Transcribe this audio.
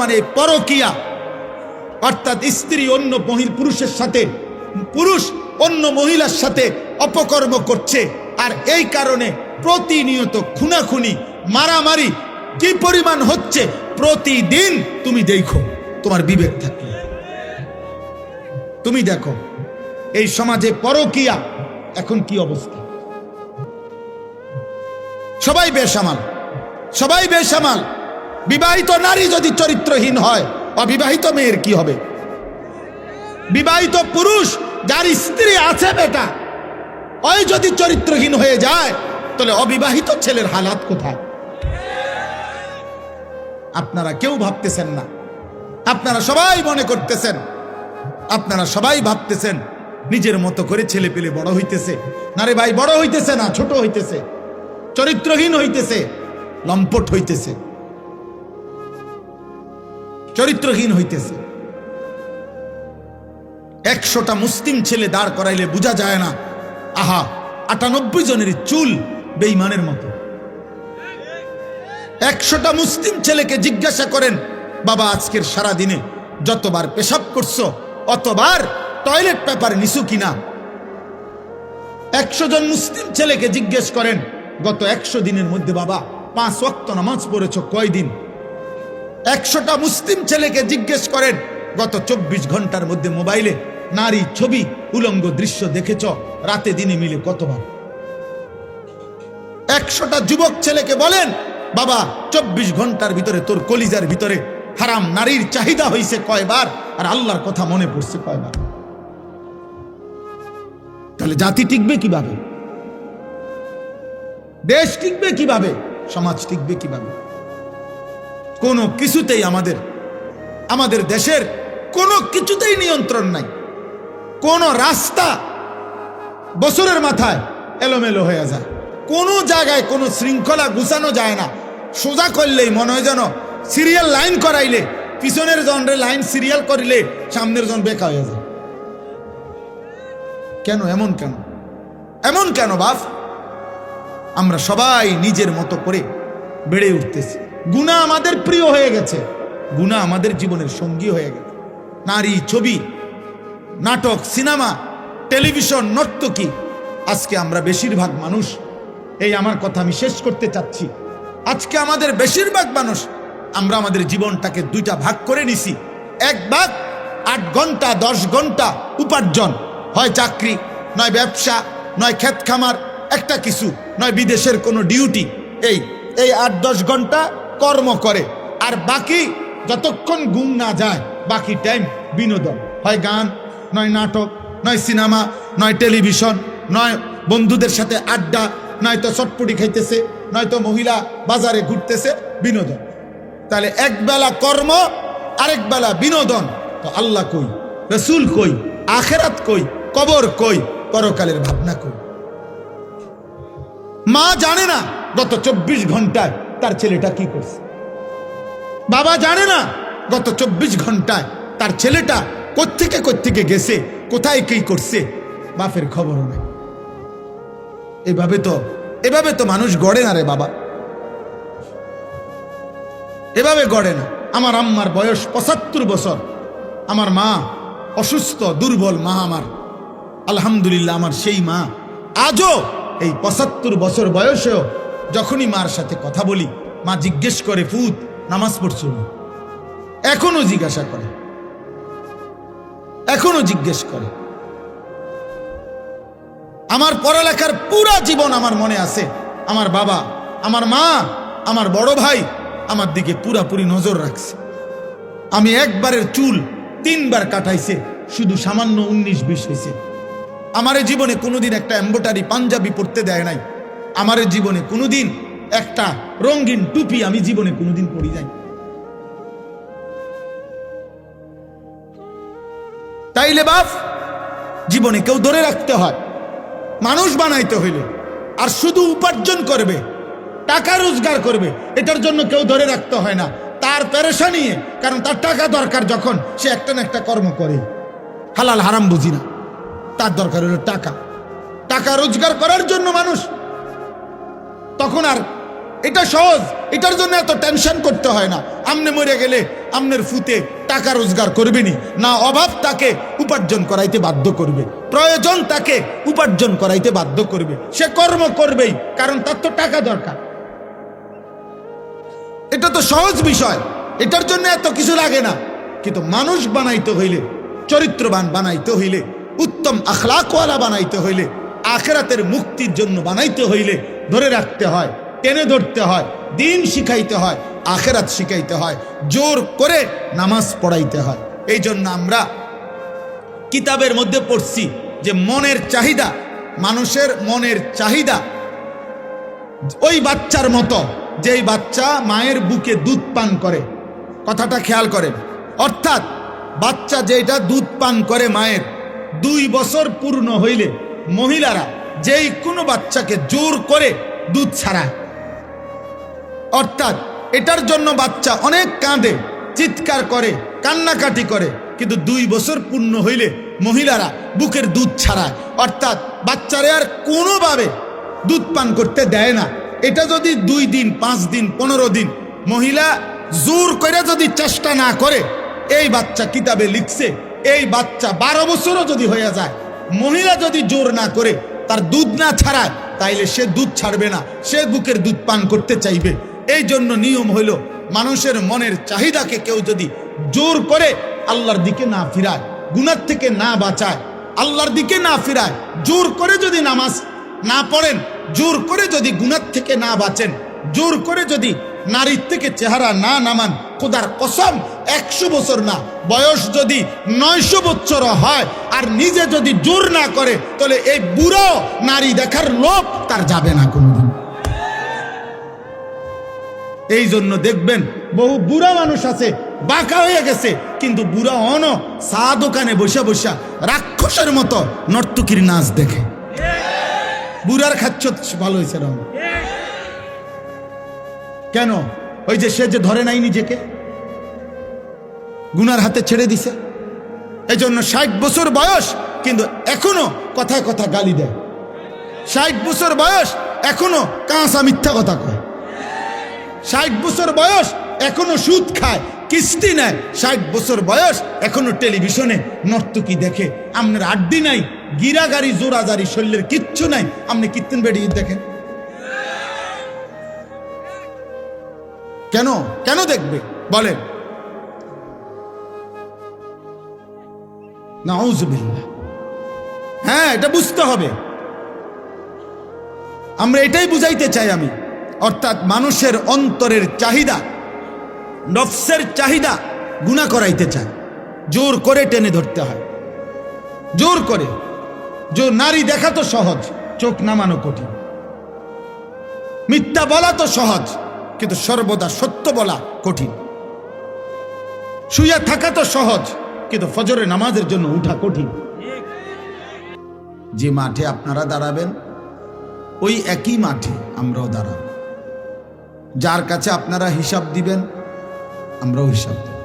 মানে পরকিয়া, অর্থাৎ স্ত্রী অন্য মহিল পুরুষের সাথে, পুরুষ অন্য মহিলার সাথে অপকর্ম করছে। আর এই কারণে প্রতিনিয়ত খুনাখুনি, মারামারি কি পরিমাণ হচ্ছে প্রতিদিন তুমি দেখো, তোমার বিবেক থাকলে। তুমি দেখো, এই সমাজে পরকিয়া, এখন কি অবস্থা? সবাই বেসামাল সবাই বেসামাল। বিবাহিত নারী যদি চরিত্রহীন হয়, অবিবাহিত মেয়ের কি হবে? বিবাহিত পুরুষ যার স্ত্রী আছে বেটা, ওই যদি চরিত্রহীন হয়ে যায়, তাহলে অবিবাহিত ছেলের হালাত কোথায়? আপনারা কেউ ভাবতেছেন না। আপনারা সবাই মনে করতেছেন, আপনারা সবাই ভাবতেছেন, নিজের মতো করে ছেলে পেলে বড় হইতেছে। না রে ভাই, বড় হইতেছে না, ছোট হইতেছে। চরিত্রহীন হইতেছে, লম্পট হইতেছে। চরিত্রহীন হইতেছে। একশোটা মুসলিম ছেলে দাঁড় করাইলে বোঝা যায় না, আহা, আটানব্বই জনের চুল বেইমানের মতো। একশোটা মুসলিম ছেলেকে জিজ্ঞাসা করেন, বাবা, আজকের সারা দিনে যতবার পেশাব করছ, অতবার টয়লেট পেপার নিছু কিনা? একশো জন মুসলিম ছেলেকে জিজ্ঞেস করেন, গত একশো দিনের মধ্যে বাবা, পাঁচ ওয়াক্ত নামাজ পড়েছ কয়দিন? একশোটা মুসলিম ছেলেকে জিজ্ঞেস করেন, গত চব্বিশ ঘণ্টার মধ্যে মোবাইলে নারী ছবি, উলঙ্গ দৃশ্য দেখেছ? রাতে দিনে মিলে কতবার? একশোটা যুবক ছেলেকে বলেন, বাবা, চব্বিশ ঘণ্টার ভিতরে তোর কলিজার ভিতরে হারাম নারীর চাহিদা হয়েছে কয়বার আর আল্লাহর কথা মনে পড়ছে কয়বার? তাহলে জাতি টিকবে কীভাবে? দেশ টিকবে কীভাবে? সমাজ টিকবে কীভাবে? কোনো কিছুতেই আমাদের আমাদের দেশের কোনো কিছুতেই নিয়ন্ত্রণ নাই। কোন রাস্তা বছরের মাথায় এলোমেলো হয়ে যায়। কোনো জায়গায় কোনো শৃঙ্খলা গুছানো যায় না। সোজা করলেই মনে হয় যেন সিরিয়াল লাইন করাইলে, পিছনের জনরে লাইন সিরিয়াল করিলে সামনের জন বেকা হয়ে যায়। কেন? এমন কেন? এমন কেন বাপ? আমরা সবাই নিজের মতো করে বেড়ে উঠতেছি। গুণা আমাদের প্রিয় হয়ে গেছে। গুণা আমাদের জীবনের সঙ্গী হয়ে গেছে। নারী, ছবি, নাটক, সিনেমা, টেলিভিশন, নর্তকী, আজকে আমরা বেশিরভাগ মানুষ। এই আমার কথা আমি শেষ করতে চাচ্ছি। আজকে আমাদের বেশিরভাগ মানুষ, আমরা আমাদের জীবনটাকে দুইটা ভাগ করে নিছি। এক ভাগ আট ঘণ্টা, দশ ঘণ্টা উপার্জন। হয় চাকরি, নয় ব্যবসা, নয় ক্ষেত খামার, একটা কিছু, নয় বিদেশের কোনো ডিউটি। এই এই আট, দশ ঘণ্টা কর্ম করে। আর বাকি যতক্ষণ গুম না যায়, বাকি টাইম বিনোদন। হয় গান, নয় নাটক, নয় সিনেমা, নয় টেলিভিশন নয় বন্ধুদের সাথে আড্ডা নয়তো চটপটি খাইতেছে নয়তো মহিলা বাজারে ঘুরতেছে, বিনোদন। তাহলে এক বেলা কর্ম, আরেক বেলা বিনোদন। তো আল্লাহ কই, রসুল কই, আখেরাত কই, কবর কই, পরকালের ভাবনা কই। মা জানে না, গত চব্বিশ ঘন্টায় তার ছেলেটা কি করছে? বাবা জানে না, গত চব্বিশ ঘন্টায় তার ছেলেটা কোত্থেকে কোত্থেকে গেছে, কোথায় কি করছে, বাপের খবরও নেই এভাবে তো এভাবে তো মানুষ গড়ে না রে বাবা। এভাবে গড়ে না। আমার আম্মার বয়স পঁচাত্তর বছর। আমার মা অসুস্থ, দুর্বল মা আমার। আলহামদুলিল্লাহ, আমার সেই মা। আজও এই পঁচাত্তর বছর বয়সেও যখনই মার সাথে কথা বলি, মা জিজ্ঞেস করে, ফুত, নামাজ পড়ছ না? এখনও জিজ্ঞাসা করে। এখনও জিজ্ঞেস করে। আমার পড়ালেখার পুরা জীবন আমার মনে আছে। আমার বাবা, আমার মা, আমার বড় ভাই আমার দিকে পুরাপুরি নজর রাখছে। আমি একবারের চুল তিনবার কাটাইছে, শুধু সামান্য উনিশ বিশ হয়েছে আমার জীবনে কোনোদিন একটা এম্বোটারি পাঞ্জাবি পরতে দেয় নাই। আমার জীবনে কোনোদিন একটা রঙিন টুপি আমি জীবনে কোনোদিন পরি নাই। তাইলে বাপ, জীবনে কেউ ধরে রাখতে হয়, মানুষ বানাইতে হইলে, আর শুধু উপার্জন করবে, টাকা রোজগার করবে, এটার জন্য কেউ ধরে রাখতে হয় না। তার পেরেশা নিয়ে, কারণ তার টাকা দরকার যখন সে একটা না একটা কর্ম করে। হালাল হারাম বুঝি না, তার দরকার হলো টাকা। টাকা রোজগার করার জন্য মানুষ তখন আর এটা সহজ। এটার জন্য এত টেনশন করতে হয় না। আমনে মরে গেলে আমনের ফুতে টাকা রোজগার করবেনি না অভাব তাকে উপার্জন করাইতে বাধ্য করবে। প্রয়োজন তাকে উপার্জন করাইতে বাধ্য করবে। সে কর্ম করবেই, কারণ তার তো টাকা দরকার। এটা তো সহজ বিষয়। এটার জন্য এত কিছু লাগে না। কিন্তু মানুষ বানাইতে হইলে, চরিত্রবান বানাইতে হইলে, উত্তম আখলাকওয়ালা বানাইতে হইলে আখেরাতের মুক্তির জন্য বানাইতে হইলে ধরে রাখতে হয়, টেনে ধরতে হয়, দিন শিখাইতে হয়, আখেরাত শিখাইতে হয়, জোর করে নামাজ পড়াইতে হয়। এই জন্য আমরা কিতাবের মধ্যে পড়ছি যে মনের চাহিদা, মানুষের মনের চাহিদা, ওই বাচ্চার মতো, যেই বাচ্চা মায়ের বুকে দুধ পান করে। কথাটা খেয়াল করেন। অর্থাৎ বাচ্চা যেটা দুধ পান করে মায়ের, দুই বছর পূর্ণ হইলে মহিলারা যেই কোনো বাচ্চাকে জোর করে দুধ ছাড়ায়। অর্থাৎ এটার জন্য বাচ্চা অনেক কাঁদে, চিৎকার করে, কান্নাকাটি করে। কিন্তু দুই বছর পূর্ণ হইলে মহিলারা বুকের দুধ ছাড়ায়। অর্থাৎ বাচ্চারা আর কোনোভাবে দুধ পান করতে দেয় না। এটা যদি দুই দিন, পাঁচ দিন, পনেরো দিন মহিলা জোর করে যদি চেষ্টা না করে, এই বাচ্চা কিতাবে লিখছে, এই বাচ্চা বারো বছরও যদি হয়ে যায় মহিলা যদি জোর না করে, তার দুধ না ছাড়ায়, তাইলে সে দুধ ছাড়বে না, সে বুকের দুধ পান করতে চাইবে। এই জন্য নিয়ম হইল, মানুষের মনের চাহিদাকে কেউ যদি জোর করে, আল্লাহর দিকে না ফিরায়, গুনার থেকে না বাঁচায়, আল্লাহর দিকে না ফিরায়, জোর করে যদি নামাজ না পড়েন, জোর করে যদি গুনার থেকে না বাঁচেন, জোর করে যদি নারীর থেকে চেহারা না নামান খোদার কসম, একশো বছর না, বয়স যদি নয়শো বছর হয় আর নিজে যদি জোর না করে, তাহলে এই বুড়ো নারী দেখার লোভ তার যাবে না কোনোদিন। এই জন্য দেখবেন, বহু বুড়া মানুষ আছে, বাঁকা হয়ে গেছে, কিন্তু বুড়া অন চা দোকানে বসে বসা রাক্ষসের মতো নর্তকীর নাচ দেখে। বুড়ার খাচ্ছ ভালো হয়েছে রহমান কেন? ওই যে সে যে ধরে নাই নিজেকে, গুনার হাতে ছেড়ে দিছে। এই জন্য ষাট বছর বয়স, কিন্তু এখনও কথায় কথা গালি দেয়। ষাট বছর বয়স, এখনও কাঁচা মিথ্যা কথা কয়। ষাট বছর বয়স, এখনও সুদ খায়, কিস্তি নেয়। ষাট বছর বয়স, এখনও টেলিভিশনে নর্তকী দেখে। আপনার আড্ডি নাই গিরাগাড়ি জোরাজারি শরীরের কিচ্ছু নাই। আপনি কীর্তন বেরিয়ে দেখেন। কেন? কেন দেখবে? বলেন। হ্যাঁ এটা বুঝতে হবে। আমরা এটাই বুঝাইতে চাই আমি। অর্থাৎ মানুষের অন্তরের চাহিদা, নফসের চাহিদা গুণা করাইতে চায় জোর করে টেনে ধরতে হয়। জোর করে। জোর নারী দেখা তো সহজ, চোখ নামানো কঠিন। মিথ্যা বলা তো সহজ। কিন্তু সর্বদা সত্য বলা কঠিন। শুয়ে থাকা তো সহজ, কিন্তু ফজরে নামাজের জন্য উঠা কঠিন। যে মাঠে আপনারা দাঁড়াবেন, ওই একই মাঠে আমরাও দাঁড়াব। যার কাছে আপনারা হিসাব দিবেন, আমরাও হিসাব দেব।